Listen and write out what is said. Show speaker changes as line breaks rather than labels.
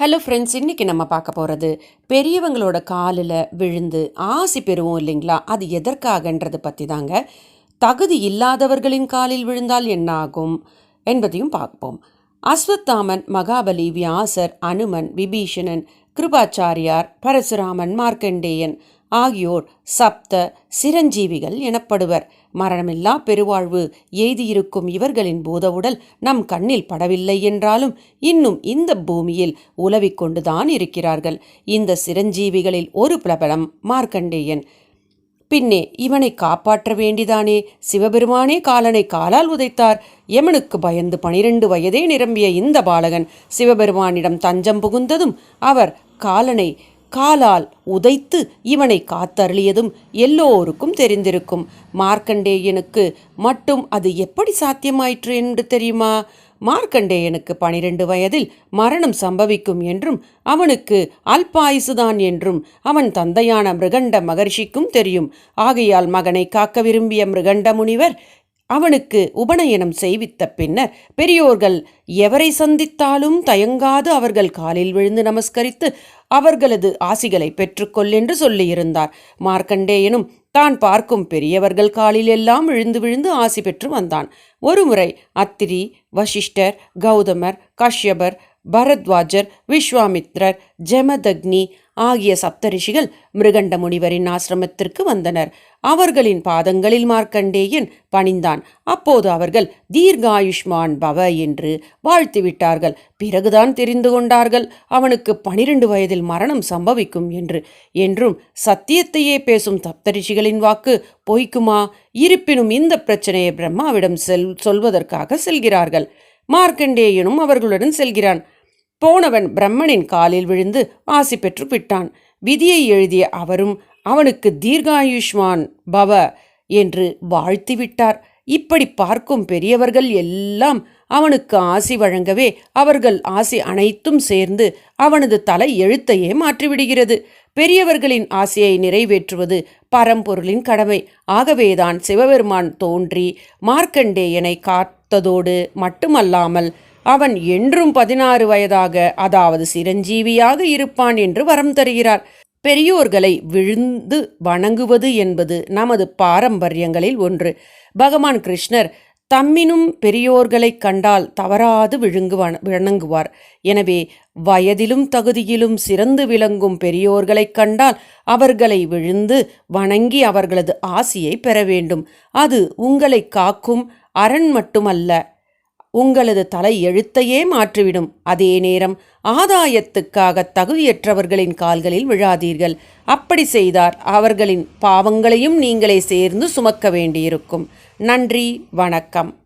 Hello friends இன்றைக்கி நம்ம பார்க்க போகிறது பெரியவங்களோட காலில் விழுந்து ஆசி பெறுவோம் இல்லைங்களா? அது எதற்காகன்றது பற்றி தாங்க தகுதி இல்லாதவர்களின் காலில் விழுந்தால் என்ன ஆகும் என்பதையும் பார்ப்போம். அஸ்வத்தாமன் மகாபலி வியாசர் அனுமன் விபீஷணன் கிருபாச்சாரியார் பரசுராமன் மார்க்கண்டேயன் ஆகியோர் சப்த சிரஞ்சீவிகள் எனப்படுவர். மரணமில்லா பெருவாழ்வு எய்தியிருக்கும் இவர்களின் பூதவுடல் நம் கண்ணில் படவில்லை என்றாலும் இன்னும் இந்த பூமியில் உலவிக் கொண்டுதான் இருக்கிறார்கள். இந்த சிரஞ்சீவிகளில் ஒரு பிரபலம் மார்க்கண்டேயன். பின்னே இவனை காப்பாற்ற வேண்டிதானே? சிவபெருமானே காலனை காலால் உதைத்தார். யமனுக்கு பயந்து பனிரெண்டு வயதே நிரம்பிய இந்த பாலகன் சிவபெருமானிடம் தஞ்சம் புகுந்ததும் அவர் காலனை காலால் உதைத்து இவனை காத்தருளியதும் எல்லோருக்கும் தெரிந்திருக்கும். மார்க்கண்டேயனுக்கு மட்டும் அது எப்படி சாத்தியமாயிற்று என்று தெரியுமா? மார்க்கண்டேயனுக்கு பனிரெண்டு வயதில் மரணம் சம்பவிக்கும் என்றும் அவனுக்கு அல்பாயுசுதான் என்றும் அவன் தந்தையான மிருகண்ட மகர்ஷிக்கும் தெரியும். ஆகையால் மகனை காக்க விரும்பிய மிருகண்ட முனிவர் அவனுக்கு உபநயனம் செய்வித்த பின்னர் பெரியோர்கள் எவரை சந்தித்தாலும் தயங்காது அவர்கள் காலில் விழுந்து நமஸ்கரித்து அவர்களது ஆசிகளை பெற்றுக்கொள் என்று சொல்லியிருந்தார். மார்க்கண்டேயனும் தான் பார்க்கும் பெரியவர்கள் காலில் எல்லாம் விழுந்து விழுந்து ஆசி பெற்று வந்தான். ஒருமுறை அத்திரி வசிஷ்டர் கௌதமர் கஷ்யபர் பரத்வாஜர் விஸ்வாமித்ரர் ஜெமதக்னி ஆகிய சப்தரிஷிகள் மிருகண்ட முனிவரின் ஆசிரமத்திற்கு வந்தனர். அவர்களின் பாதங்களில் மார்க்கண்டேயன் பணிந்தான். அப்போது அவர்கள் தீர்காயுஷ்மான் பவ என்று வாழ்த்துவிட்டார்கள். பிறகுதான் தெரிந்து கொண்டார்கள். அவனுக்கு பனிரெண்டு வயதில் மரணம் சம்பவிக்கும் என்று. என்றும் சத்தியத்தையே பேசும் சப்தரிஷிகளின் வாக்கு பொய்க்குமா? இருப்பினும் இந்த பிரச்சனையை பிரம்மாவிடம் செல் சொல்வதற்காக செல்கிறார்கள் மார்க்கண்டேயனும் அவர்களுடன் செல்கிறான். போனவன் பிரம்மனின் காலில் விழுந்து ஆசி பெற்று விட்டான். விதியை எழுதிய அவரும் அவனுக்கு தீர்காயுஷ்மான் பவ என்று வாழ்த்திவிட்டார் இப்படி பார்க்கும் பெரியவர்கள் எல்லாம் அவனுக்கு ஆசி வழங்கவே அவர்கள் ஆசி அனைத்தும் சேர்ந்து அவனது தலை எழுத்தையே மாற்றிவிடுகிறது. பெரியவர்களின் ஆசையை நிறைவேற்றுவது பரம்பொருளின் கடமை. ஆகவேதான் சிவபெருமான் தோன்றி மார்க்கண்டேயனை காத்ததோடு மட்டுமல்லாமல் அவன் என்றும் பதினாறு வயதாக அதாவது சிரஞ்சீவியாக இருப்பான் என்று வரம் தருகிறார். பெரியோர்களை விழுந்து வணங்குவது என்பது நமது பாரம்பரியங்களில் ஒன்று. பகவான் கிருஷ்ணர் தம்மினும் பெரியோர்களைக் கண்டால் தவறாது விழுங்கு வணங்குவார். எனவே வயதிலும் தகுதியிலும் சிறந்து விளங்கும் பெரியோர்களைக் கண்டால் அவர்களை விழுந்து வணங்கி அவர்களது ஆசியை பெற வேண்டும். அது உங்களை காக்கும் அரண் மட்டுமல்ல உங்களது தலை எழுத்தையே மாற்றிவிடும். அதே நேரம் ஆதாயத்துக்காக தகுதியற்றவர்களின் கால்களில் விழாதீர்கள். அப்படி செய்தார் அவர்களின் பாவங்களையும் நீங்களே சேர்ந்து சுமக்க வேண்டியிருக்கும். நன்றி வணக்கம்.